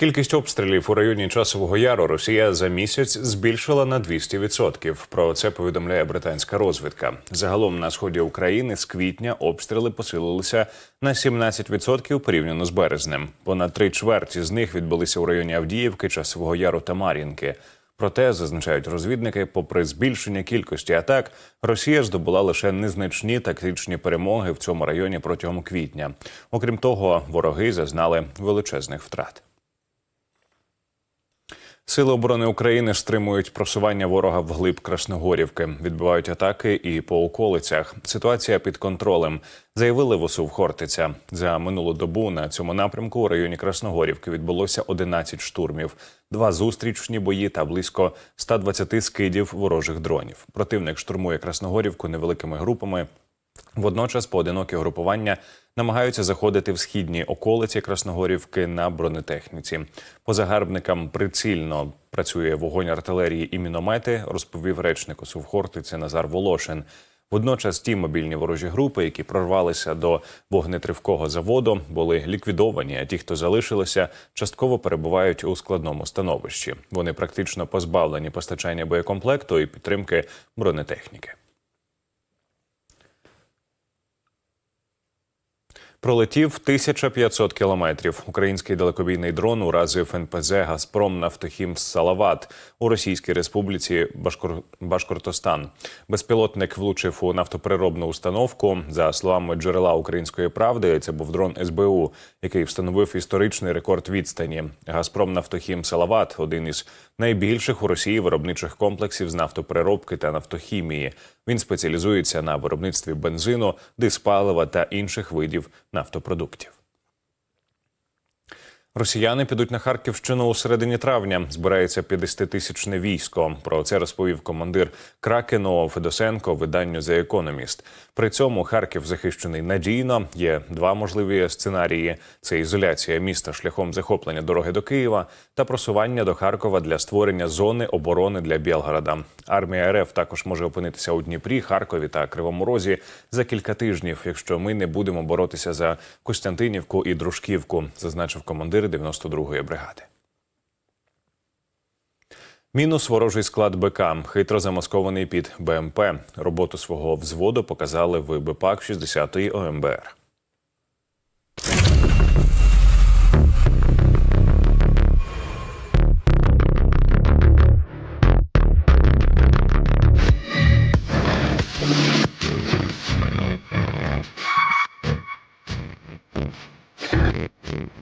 Кількість обстрілів у районі часового яру Росія за місяць збільшила на 200%. Про це повідомляє британська розвідка. Загалом на сході України з квітня обстріли посилилися на 17% порівняно з березнем. Понад три чверті з них відбулися у районі Авдіївки, Часового Яру та Мар'їнки. Проте зазначають розвідники, попри збільшення кількості атак, Росія здобула лише незначні тактичні перемоги в цьому районі протягом квітня. Окрім того, вороги зазнали величезних втрат. Сили оборони України стримують просування ворога вглиб Красногорівки, відбивають атаки і по околицях. Ситуація під контролем, заявили в ОСУ в Хортиця. За минулу добу на цьому напрямку у районі Красногорівки відбулося 11 штурмів, два зустрічні бої та близько 120 скидів ворожих дронів. Противник штурмує Красногорівку невеликими групами. Водночас поодинокі групування намагаються заходити в східні околиці Красногорівки на бронетехніці. По загарбникам прицільно працює вогонь артилерії і міномети, розповів речник ОСУ в Хортиці Назар Волошин. Водночас ті мобільні ворожі групи, які прорвалися до вогнетривкого заводу, були ліквідовані. А ті, хто залишилися, частково перебувають у складному становищі. Вони практично позбавлені постачання боєкомплекту і підтримки бронетехніки. Пролетів 1500 кілометрів. Український далекобійний дрон уразив НПЗ Газпром Нафтохім Салават у Російській Республіці Башкор... Башкортостан. Безпілотник влучив у нафтопереробну установку. За словами джерела української правди, це був дрон СБУ, який встановив історичний рекорд відстані. Газпром Нафтохім Салават один із найбільших у Росії виробничих комплексів з нафтопереробки та нафтохімії. Він спеціалізується на виробництві бензину, диспалива та інших видів нафтопродуктів. Росіяни підуть на Харківщину у середині травня. Збирається 50-тисячне військо. Про це розповів командир Кракену Федосенко виданню «The Economist». При цьому Харків захищений надійно. Є два можливі сценарії: це ізоляція міста шляхом захоплення дороги до Києва та просування до Харкова для створення зони оборони для Білгорода. Армія РФ також може опинитися у Дніпрі, Харкові та Кривому Розі за кілька тижнів, якщо ми не будемо боротися за Костянтинівку і Дружківку, зазначив командир командир 92-ї бригади. Мінус ворожий склад БК, хитро замаскований під БМП. Роботу свого взводу показали в БПАК 60-ї ОМБР. Mm-hmm.